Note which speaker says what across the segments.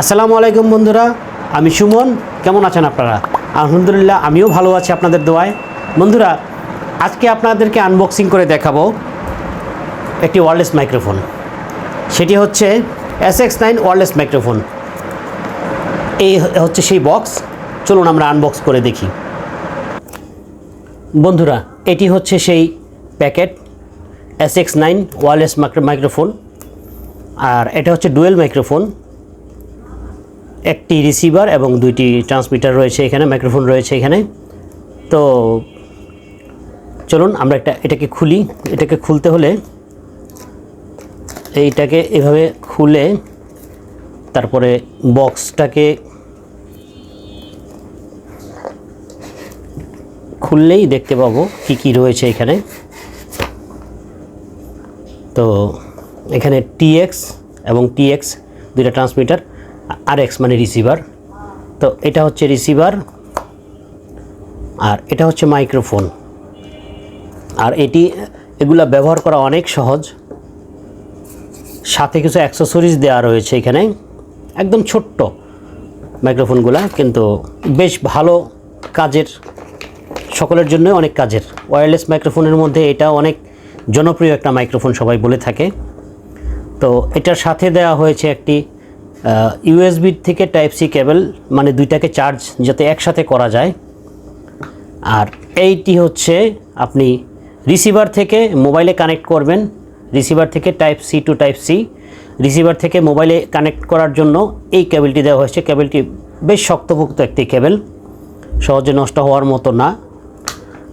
Speaker 1: আসসালামু আলাইকুম বন্ধুরা, আমি সুমন। কেমন আছেন আপনারা? আলহামদুলিল্লাহ, আমিও ভালো আছি আপনাদের দোয়ায়। বন্ধুরা, আজকে আপনাদেরকে আনবক্সিং করে দেখাবো একটি ওয়ারলেস মাইক্রোফোন সেটি হচ্ছে S X nine wireless microphone এই হচ্ছে সেই বক্স চলুন আমরা আনবক্স করে দেখি। বন্ধুরা, এটি হচ্ছে সেই packet S X nine wireless microphone আর এটা হচ্ছে ডুয়েল মাইক্রোফোন একটি রিসিভার এবং দুইটি ট্রান্সমিটার রয়েছে এখানে মাইক্রোফোন রয়েছে এখানে। তো চলুন আমরা একটা, এটাকে খুলি। এটাকে খুলতে হলে এইটাকে এভাবে খুলে তারপরে বক্সটাকে খুললেই দেখতে পাবো কি কি রয়েছে এখানে। তো এখানে টিএক্স এবং টিএক্স দুইটা ট্রান্সমিটার আর এক্স মানে রিসিভার তো এটা হচ্ছে রিসিভার আর এটা হচ্ছে মাইক্রোফোন আর এটি, এগুলা ব্যবহার করা অনেক সহজ। সাথে কিছু অ্যাক্সেসরিজ দেওয়া রয়েছে এখানে। একদম ছোট্ট মাইক্রোফোনগুলা কিন্তু বেশ ভালো কাজের, সকলের জন্য অনেক কাজের। ওয়্যারলেস মাইক্রোফোনের মধ্যে এটা অনেক জনপ্রিয় একটা মাইক্রোফোন সবাই বলে থাকে। তো এটার সাথে দেওয়া হয়েছে একটি ইউএসবি থেকে টাইপ সি কেবল মানে দুইটাকে চার্জ যাতে একসাথে করা যায়। আর এইটি হচ্ছে আপনি রিসিভার থেকে মোবাইলে কানেক্ট করবেন। রিসিভার থেকে type C to type C receiver থেকে মোবাইলে কানেক্ট করার জন্য এই কেবলটি দেওয়া হয়েছে। কেবলটি বেশ শক্তপোক্ত একটি কেবল সহজে নষ্ট হওয়ার মতো না।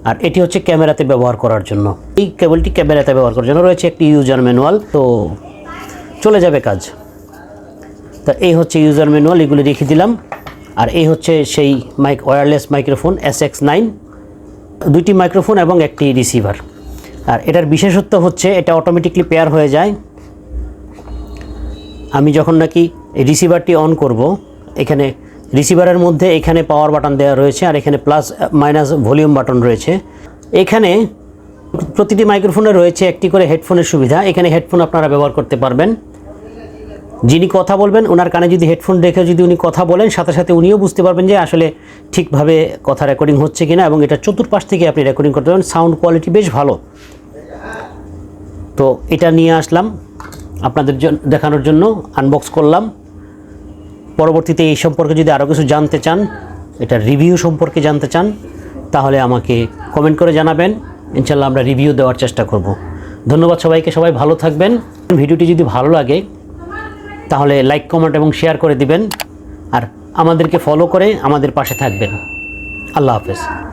Speaker 1: আর এটি হচ্ছে ক্যামেরাতে ব্যবহার করার জন্য। এই কেবলটি ক্যামেরাতে ব্যবহার করার জন্য রয়েছে একটি ইউজার ম্যানুয়াল তো চলে যাবে কাজ। তা এই হচ্ছে ইউজার ম্যানুয়াল এগুলো রেখে দিলাম। আর এই হচ্ছে সেই mic wireless microphone S X nine দুইটি মাইক্রোফোন এবং একটি রিসিভার আর এটার বিশেষত্ব হচ্ছে এটা অটোমেটিকলি পেয়ার হয়ে যায়। আমি যখন নাকি রিসিভারটি অন করব, এখানে রিসিভারের মধ্যে এখানে পাওয়ার বাটন দেওয়া রয়েছে আর এখানে প্লাস মাইনাস ভলিউম বাটন রয়েছে। এখানে প্রতিটি মাইক্রোফোনে রয়েছে একটি করে হেডফোনের সুবিধা। এখানে হেডফোন আপনারা ব্যবহার করতে পারবেন। যিনি কথা বলবেন, ওনার কানে যদি হেডফোন রেখে যদি উনি কথা বলেন, সাথে সাথে উনিও বুঝতে পারবেন যে আসলে ঠিকভাবে কথা রেকর্ডিং হচ্ছে কিনা এবং এটা চতুর্পাশ থেকে আপনি রেকর্ডিং করতে পারবেন। সাউন্ড কোয়ালিটি বেশ ভালো। তো এটা নিয়ে আসলাম আপনাদের দেখানোর জন্য। আনবক্স করলাম। পরবর্তীতে এই সম্পর্কে যদি আরও কিছু জানতে চান, এটা রিভিউ সম্পর্কে জানতে চান, তাহলে আমাকে কমেন্ট করে জানাবেন। ইনশাল্লাহ আমরা রিভিউ দেওয়ার চেষ্টা করব। ধন্যবাদ সবাইকে। সবাই ভালো থাকবেন। ভিডিওটি যদি ভালো লাগে তাহলে লাইক কমেন্ট এবং শেয়ার করে দিবেন। আর আমাদেরকে ফলো করে আমাদের পাশে থাকবেন। আল্লাহ হাফেজ।